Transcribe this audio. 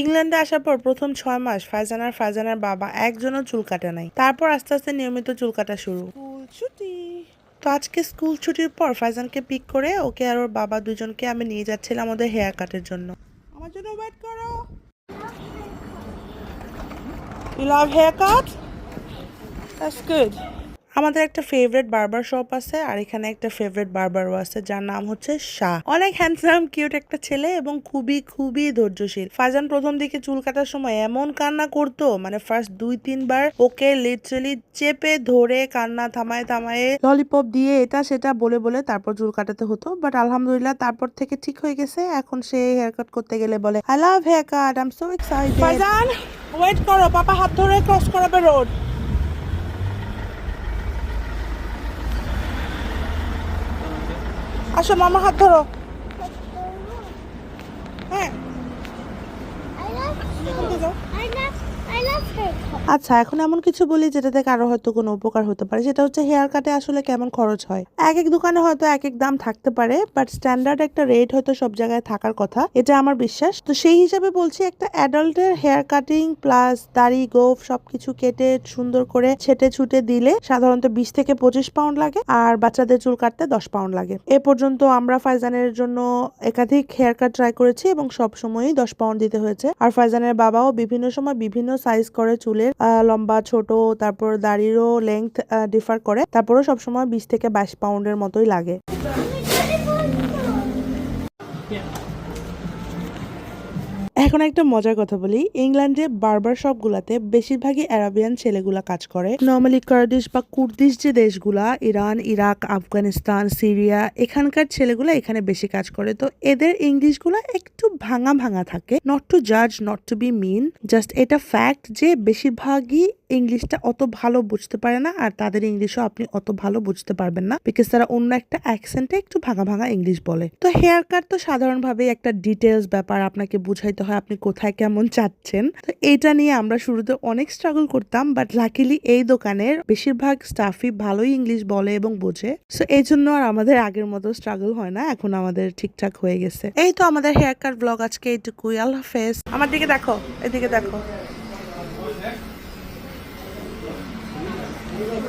ইংল্যান্ডে আসার পর প্রথম ছয় মাস ফাইজান আর ফাইজানের বাবা একজনও চুল কাটে নাই। তারপর আস্তে আস্তে নিয়মিত চুল কাটা শুরু। ছুটি। তো আজকে স্কুল ছুটির পর ফাইজানকে পিক করে ওকে আর ওর বাবা দুজনকে আমি নিয়ে যাচ্ছিলাম আমাদের হেয়ার কাটের জন্য। আমার জন্য ওয়েট করো। You love haircut? That's good. আমাদের একটা ফেভারিট বারবার শপ আছে আর এখানে একটা ফেভারিট বারবারও আছে, যার নাম হচ্ছে শাহ। অনেক হ্যান্ডসাম কিউট একটা ছেলে এবং খুবই খুবই ধৈর্যশীল। ফাজান প্রথম দিকে চুল কাটার সময় এমন কান্না করতো মানে ফার্স্ট দুই, তিনবার ওকে লিটারালি চেপে ধরে কান্না থামায় থামায় ললিপপ দিয়ে এটা, সেটা বলে বলে তারপর চুল কাটাতে হতো। বাট আলহামদুলিল্লাহ তারপর থেকে ঠিক হয়ে গেছে। এখন সে হেয়ার কাট করতে গেলে বলে I love haircut I am so excited ফাজান wait করো, পাপা হাত ধরে ক্রস করাবে রোড আসো মামা হাত ধরো হ্যাঁ I love কোনটা যাও? I love I love haircut. আচ্ছা এখন এমন কিছু বলি যেটাতে কারও হয়তো কোনো উপকার হতে পারে। সেটা হচ্ছে হেয়ার কাটে আসলে কেমন খরচ হয়? এক এক দোকানে হয়তো এক এক দাম থাকতে পারে বাট স্ট্যান্ডার্ড একটা রেট হয়তো সব জায়গায় থাকার কথা। এটা আমার বিশ্বাস। তো সেই হিসাবে বলছি একটা অ্যাডাল্টের হেয়ার কাটিং প্লাস দাড়ি, গোফ সবকিছু কেটে সুন্দর করে ছেটে ছুটে দিলে সাধারণত বিশ থেকে পঁচিশ পাউন্ড লাগে আর বাচ্চাদের চুল কাটতে দশ পাউন্ড লাগে। এ পর্যন্ত আমরা ফাইজানের জন্য একাধিক হেয়ার কাট ট্রাই করেছি এবং সব সময়ই দশ পাউন্ড দিতে হয়েছে। আর ফাইজানের বাবাও বিভিন্ন সময় বিভিন্ন সাইজ করে চুলের লম্বা, ছোট, তারপর দাড়িরও লেন্থ ডিফার করে। তারপরও সবসময় বিশ থেকে বাইশ পাউন্ডের মতোই লাগে। এখন একটা মজার কথা বলি। ইংল্যান্ডে বারবার শপগুলাতে বেশিরভাগই অ্যারাবিয়ান ছেলেগুলা কাজ করে। নর্মালি কার্দিশ বা কুর্দিশ যে দেশগুলা, ইরান, ইরাক, আফগানিস্তান, সিরিয়া, এখানকার ছেলেগুলা এখানে বেশি কাজ করে। তো এদের ইংলিশগুলা একটু ভাঙা ভাঙা থাকে। নট টু জাজ not to be mean just এটা ফ্যাক্ট যে বেশিরভাগই ইংলিশটা অত ভালো বুঝতে পারে না আর তাদের ইংলিশও আপনি অত ভালো বুঝতে পারবেন না বিকজ তারা অন্য একটা অ্যাকসেন্টে একটু ভাঙা ভাঙা ইংলিশ বলে। তো হেয়ার কাট তো সাধারণভাবে একটা ডিটেলস ব্যাপার আপনাকে বুঝাইতে হয় আপনি কোথায় কেমন চাচ্ছেন। তো এটা নিয়ে আমরা শুরুতে অনেক স্ট্রাগল করতাম বাট লাকিলি এই দোকানের বেশিরভাগ স্টাফই ভালোই ইংলিশ বলে এবং বোঝে। সো এই জন্য আর আমাদের আগের মতো স্ট্রাগল হয় না, এখন আমাদের ঠিকঠাক হয়ে গেছে। এই তো আমাদের হেয়ার কাট ব্লগ আজকে এইটুকু আল্লাহ হাফেজ। আমার দিকে দেখো, এদিকে দেখো।